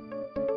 Uh,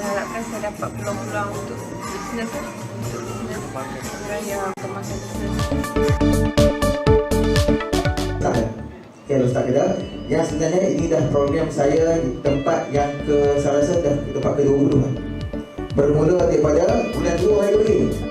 Saya harapkan saya dapat peluang-peluang untuk bisnes lah. Untuk bisnes. Ustaz ya? Okay, Ustaz kita. Yang sebenarnya ini dah program saya tempat yang ke saya rasa dah tempat ke-20 kan. Bermula daripada bulan 2 hari ini.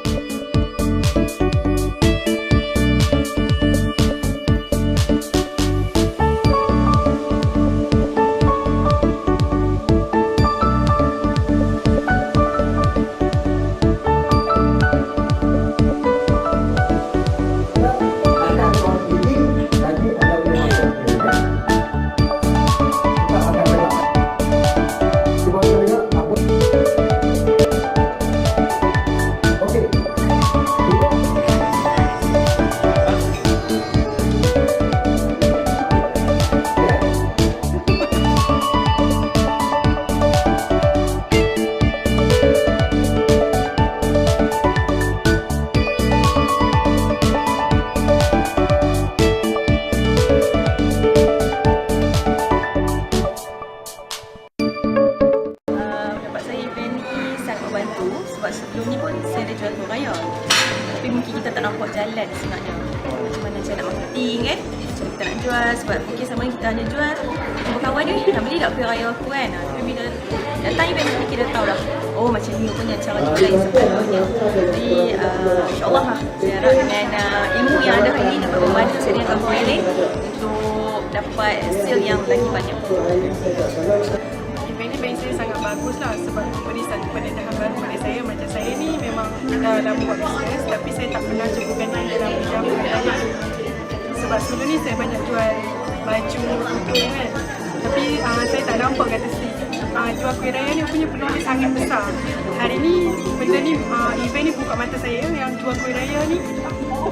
Tak nampak jalan sebenarnya. Macam mana cara nak marketing kan? Macam kita nak jual sebab mungkin sama kita hanya jual jumpa kawan ni nak beli tak kuih raya aku kan? Ah, Tapi bila datang event ni kita tahu dah. Oh macam ni punya cara jual yang sebenarnya. Jadi uh, insyaAllah lah. Saya harap dengan uh, ilmu yang ada hari ni dapat membantu saya dengan kawan lain untuk dapat sale yang lagi banyak. Bagus lah sebab memberi satu pendedahan baru pada saya. Macam saya ni memang dah lama buat bisnes tapi saya tak pernah cukupkan diri dalam bidang raya sebab sebelum ni saya banyak jual baju, kan. Tapi uh, saya tak nampak kata sini uh, jual kuih raya ni punya peluang dia sangat besar. Hari ni benda ni uh, event ni buka mata saya. Yang jual kuih raya ni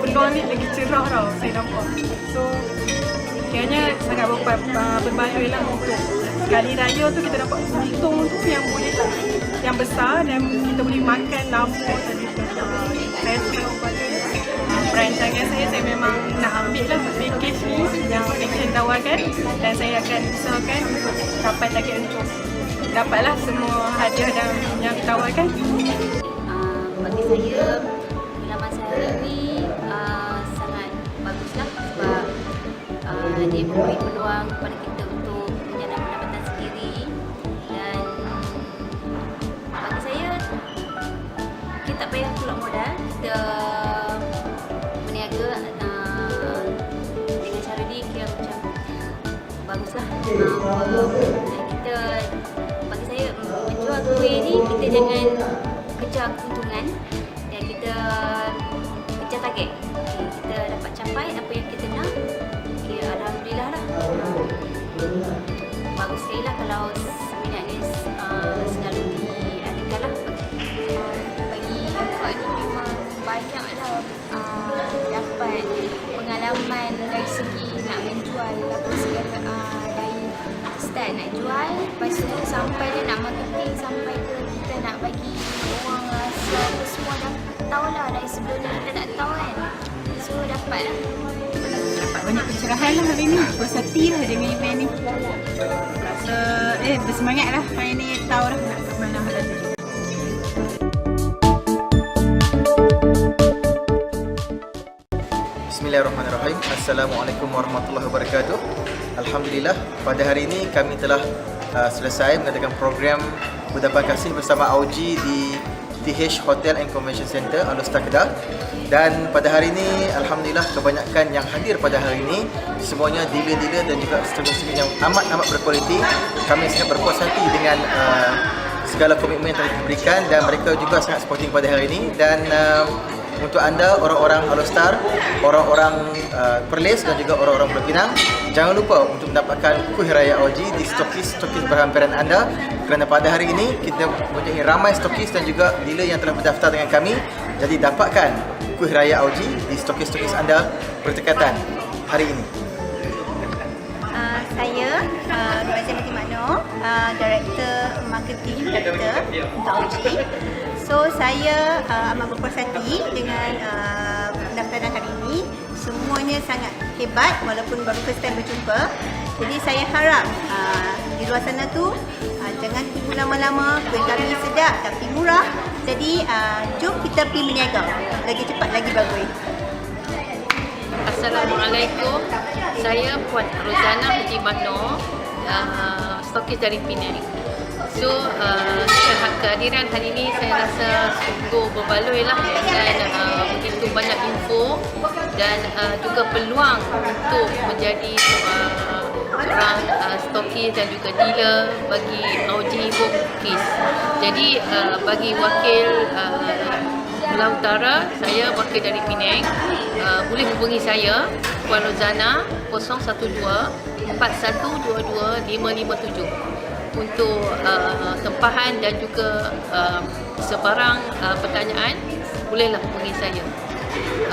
peluang ni lagi cerah tau saya nampak. So Kiranya sangat ber, berbaloi lah untuk sekali raya tu kita dapat untung tu yang boleh yang besar dan kita boleh makan lama tadi tu. Uh, saya perancangan saya, saya memang nak ambil lah package ni yang action tawarkan dan saya akan usahakan untuk dapat target untuk dapatlah semua hadiah dan yang ditawarkan. uh, bagi saya pengalaman saya hari ni uh, sangat baguslah sebab uh, dia memberi peluang kepada kita kita tak payah keluar modal. Kita berniaga uh, dengan cara ni kira macam baguslah uh, dan kita bagi saya menjual kuih ni kita jangan kejar keuntungan dapat lah dapat banyak pencerahan lah hari ni. Puas hati lah dengan event ni. Rasa eh bersemangat lah. Hari ni tahu lah nak ke mana hal tu Bismillahirrahmanirrahim. Assalamualaikum warahmatullahi wabarakatuh. Alhamdulillah pada hari ini kami telah uh, selesai mengadakan program Udapan Kasih bersama Auji di PTH Hotel and Convention Center Alustar Kedah. Dan pada hari ini Alhamdulillah kebanyakan yang hadir pada hari ini semuanya dealer-dealer dan juga student-student yang amat-amat berkualiti. Kami sangat berpuas hati dengan uh, segala komitmen yang telah diberikan dan mereka juga sangat supporting pada hari ini. Dan uh, untuk anda orang-orang Alustar, orang-orang uh, Perlis dan juga orang-orang Pulau Pinang jangan lupa untuk mendapatkan kuih raya OG di stokis-stokis berhampiran anda. Kerana pada hari ini kita mempunyai ramai stokis dan juga dealer yang telah berdaftar dengan kami. Jadi dapatkan kuih raya OG di stokis-stokis anda berdekatan hari ini. Uh, saya uh, Hati Makno, uh, Director Marketing Director untuk OG. So saya uh, amat berpuas hati dengan uh, pendaftaran hari ini. Semuanya sangat hebat walaupun baru first time berjumpa. Jadi saya harap uh, di luar sana tu uh, jangan tunggu lama-lama. Kuih kami sedap tapi murah. Jadi uh, jom kita pergi berniaga. Lagi cepat lagi bagus. Assalamualaikum. Saya Puan Rozana Haji Mano, uh, stokis dari Penang. So, uh, kehadiran hari ini saya rasa sungguh berbaloi lah dan uh, begitu banyak info dan uh, juga peluang untuk menjadi uh, seorang uh, stokis dan juga dealer bagi Auji Home Cookies. Jadi uh, bagi wakil uh, Pulau Utara, saya wakil dari Penang. Uh, boleh hubungi saya Puan Rozana 012 4122 557 untuk uh, tempahan dan juga uh, sebarang uh, pertanyaan bolehlah hubungi saya.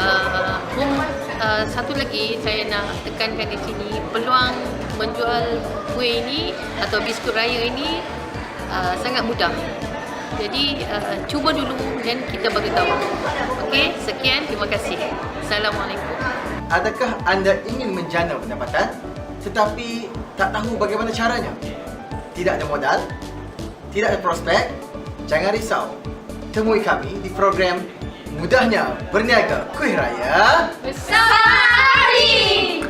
Uh, home, uh, satu lagi saya nak tekankan di sini peluang menjual kuih ini atau biskut raya ini uh, sangat mudah. Jadi uh, cuba dulu dan kita baru tahu. Okey, sekian terima kasih. Assalamualaikum. Adakah anda ingin menjana pendapatan tetapi tak tahu bagaimana caranya? Tidak ada modal, tidak ada prospek, jangan risau. Temui kami di program Mudahnya Berniaga Kuih Raya Bersama Ari!